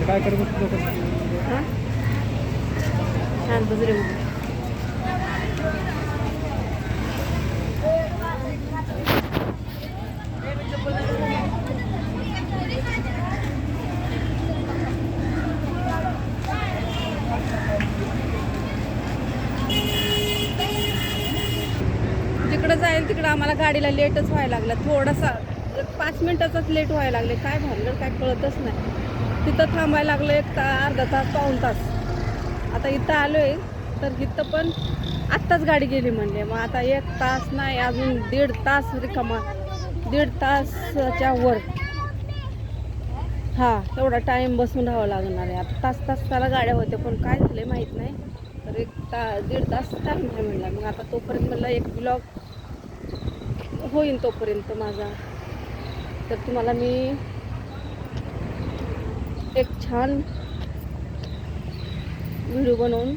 म्हणजे काय करत होतो छान बजरे जिकडं जाईल तिकडं आम्हाला गाडीला लेटच व्हायला लागलं. थोडासा पाच मिनिटाचाच लेट व्हायला लागले. काय भानगड काय कळतच नाही. तिथं थांबायला लागलं एक ता अर्धा तास पाऊण तास. आता इथं आलोय तर इथं पण आत्ताच गाडी गेली म्हणले. मग आता एक तास नाही अजून दीड तास रिकामा दीड तासच्या वर. हा तेवढा टाईम बसून राहावं लागणार आहे. आता तास तास त्याला गाड्या होत्या पण काय झालं माहीत नाही. तर एक ता दीड तास टाईम आहे म्हणला. मग आता तोपर्यंत म्हणलं एक ब्लॉग होईन तोपर्यंत माझा. तर तुम्हाला मी एक छान व्हिडिओ बनवून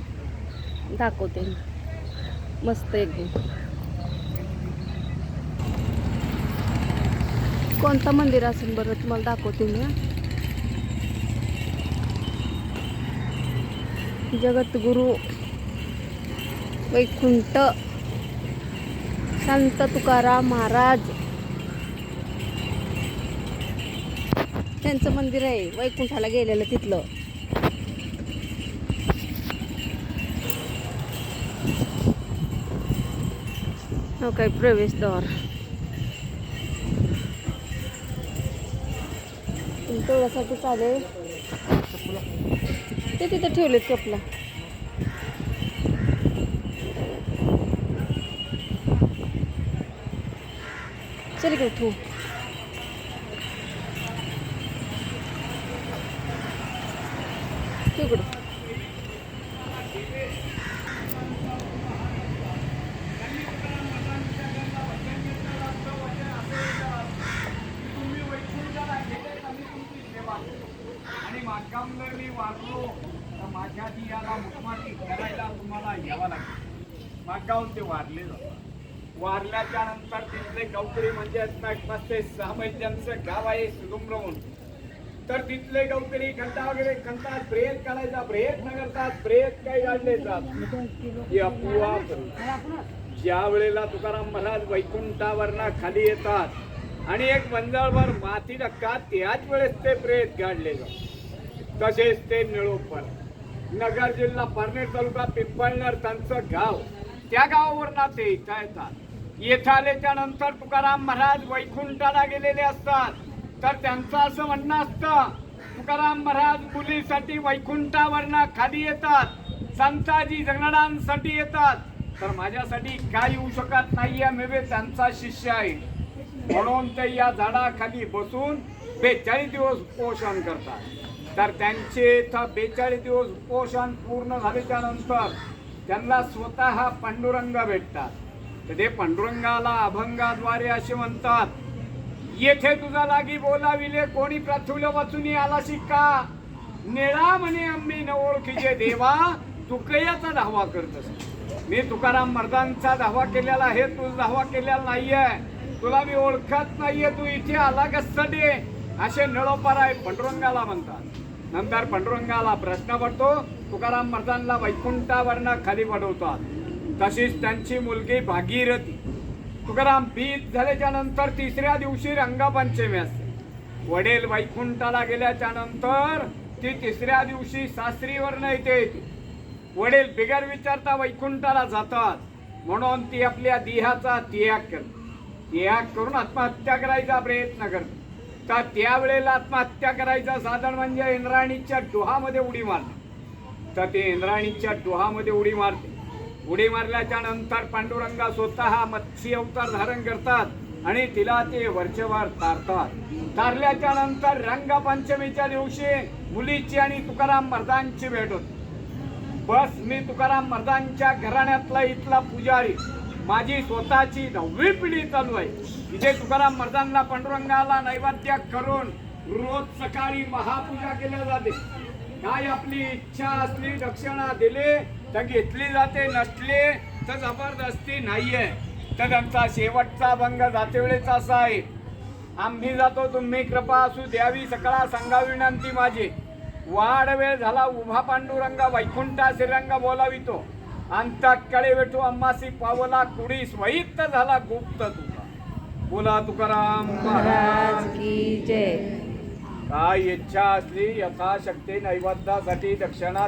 दाखवते. मस्त एकदम. कोणतं मंदिर असेल बरं तुम्हाला दाखवते मी जगद्गुरु वैकुंठ संत तुकाराम महाराज त्यांचं मंदिर आहे वैकुंठाला गेलेलं तिथलं. हो काय प्रवेशद्वार. तेवढ्यासाठी चालेल. ते तिथे ठेवलेत कपला. चल इकडे ठेवू. ठेव इकडं आणि मागाम जर मी वाचलो तर माझ्या दियाला मुखमाती करायला तुम्हाला यावं लागेल. मागावून ते वारले जातात. वारल्याच्या नंतर तिथले गौकरी म्हणजे नसते सामर्थ्यांचं गाव आहे सुगुमरवून. तर तिथले काहीतरी खंता वगैरे खंतात ब्रेक करायचा प्रयत्न करतात ब्रेक काही काढले जात ज्या वेळेला तुकाराम महाराज वैकुंठावरना खाली येतात आणि एक मंजाळभर माती टाकतात त्याच वेळेस ते प्रेत गाडले जात तसेच ते निळोपर नगर जिल्हा पारनेर तालुका पिंपळनेर त्यांचं गाव. त्या गावावरना ते इथं येतात. येथे आल्याच्यानंतर तुकाराम महाराज वैकुंठाला गेलेले असतात. तर त्यांचं असं म्हणणं असतं तुकाराम महाराज मुलीसाठी वैकुंठावरनं खाली येतात संताजी जगणारांसाठी येतात. तर माझ्यासाठी काय येऊ शकत नाहीये मी बे त्यांचा शिष्य आहे. म्हणून ते या झाडाखाली बसून बेचाळीस दिवस उपोषण करतात. तर त्यांचे इथं बेचाळीस दिवस उपोषण पूर्ण झाल्याच्यानंतर त्यांना स्वतः पांडुरंग भेटतात. तर ते पांडुरंगाला अभंगाद्वारे असे म्हणतात येथे तुझा लागी बोलाविले कोणी प्रथुल वाचून आलाशी का निळा म्हणे आम्ही न ओळखीचे देवा तुकयाचा धावा करतस. मी तुकाराम मर्दांचा धावा केलेला आहे तू धावा केलेला नाहीये. तुला मी ओळखत नाहीये तू इथे आला कशासाठी? असे नळोपराय पंडुरंगाला म्हणतात. नंतर पंडुरंगाला प्रश्न पडतो तुकाराम मर्दांना वैकुंठावरनं खाली पडवतात. तशीच त्यांची मुलगी भागीरथी. तुकाराम बीज झाल्याच्यानंतर तिसऱ्या दिवशी रंगपंचमी असते. वडील वैकुंठाला गेल्याच्यानंतर ती तिसऱ्या दिवशी सासरीवरनं येते. वडील बिगर विचारता वैकुंठाला जातात. म्हणून ती आपल्या देहाचा त्याग करते. त्याग करून आत्महत्या करायचा प्रयत्न करते. तर त्यावेळेला आत्महत्या करायचं साधन म्हणजे इंद्राणीच्या डोहामध्ये उडी मारते तर ते इंद्राणीच्या डोहामध्ये उडी मारते. उडी मारल्याच्या नंतर पांडुरंगा स्वतः मत्स्य अवतार धारण करतात आणि तिला ते वरचेवर तारतात. तारल्याच्या नंतर रंगपंचमीच्या दिवशी मुलीची आणि तुकाराम मर्दांची भेट होते. बस मी तुकाराम मर्दांच्या घराण्यातला इथला पुजारी. माझी स्वतःची नववी पिढी चालू आहे. इथे तुकाराम मर्दांना पांडुरंगाला नैवेद्य करून रोज सकाळी महापूजा केल्या जाते. काय आपली इच्छा असली दक्षिणा दिली तर घेतली जाते नसली तर जबरदस्ती नाहीये. तर त्यांचा शेवटचा भंग जातेवेळेचा असा आहे. आम्ही जातो तुम्ही कृपा असू द्यावी सकाळ सांगा विनंती माझी. वाढ वेळ झाला उभा पांडुरंग वैकुंठा श्रीरंग बोलावितो. अंतकडे वेठू अम्मासी पावला कुडी स्वहित झाला गुप्त तुका. बोला तुकाराम महाराज. की जय. काय इच्छा असली यथाशक्ती नैवेद्यासाठी दक्षिणा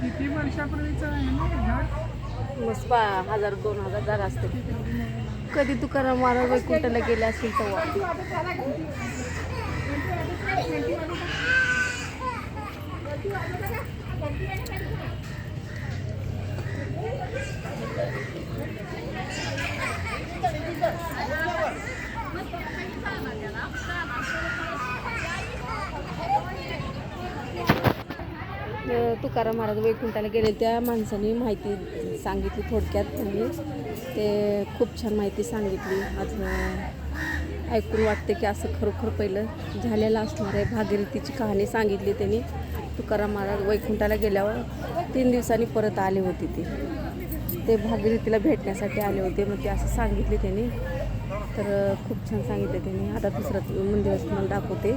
किती वर्षापूर्वीचं आहे ना मस्त पा हजार दोन हजार जागा असते. कधी तुकाराम महाराज कुठं गेले असतील तेव्हा. तुकाराम महाराज वैकुंठाला गेले त्या माणसाने माहिती सांगितली थोडक्यात. त्यांनी ते खूप छान माहिती सांगितली. आज ऐकून वाटते की असं खरोखर पहिलं झालेलं असणार आहे. भागीरथीची कहाणी सांगितली त्यांनी. तुकाराम महाराज वैकुंठाला गेल्यावर तीन दिवसांनी परत आले होते ते. ते भागीरथीला भेटण्यासाठी आले होते. मग ते असं सांगितले त्यांनी. तर खूप छान सांगितलं त्यांनी. आता दुसरं मंदिर तुम्हाला दाखवते.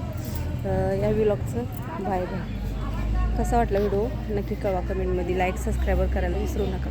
या विलॉगचं बाय बाय कसा वाटला व्हिडिओ? नक्की कळवा कमेंटमध्ये. लाईक सबस्क्राईबर करायला विसरू नका.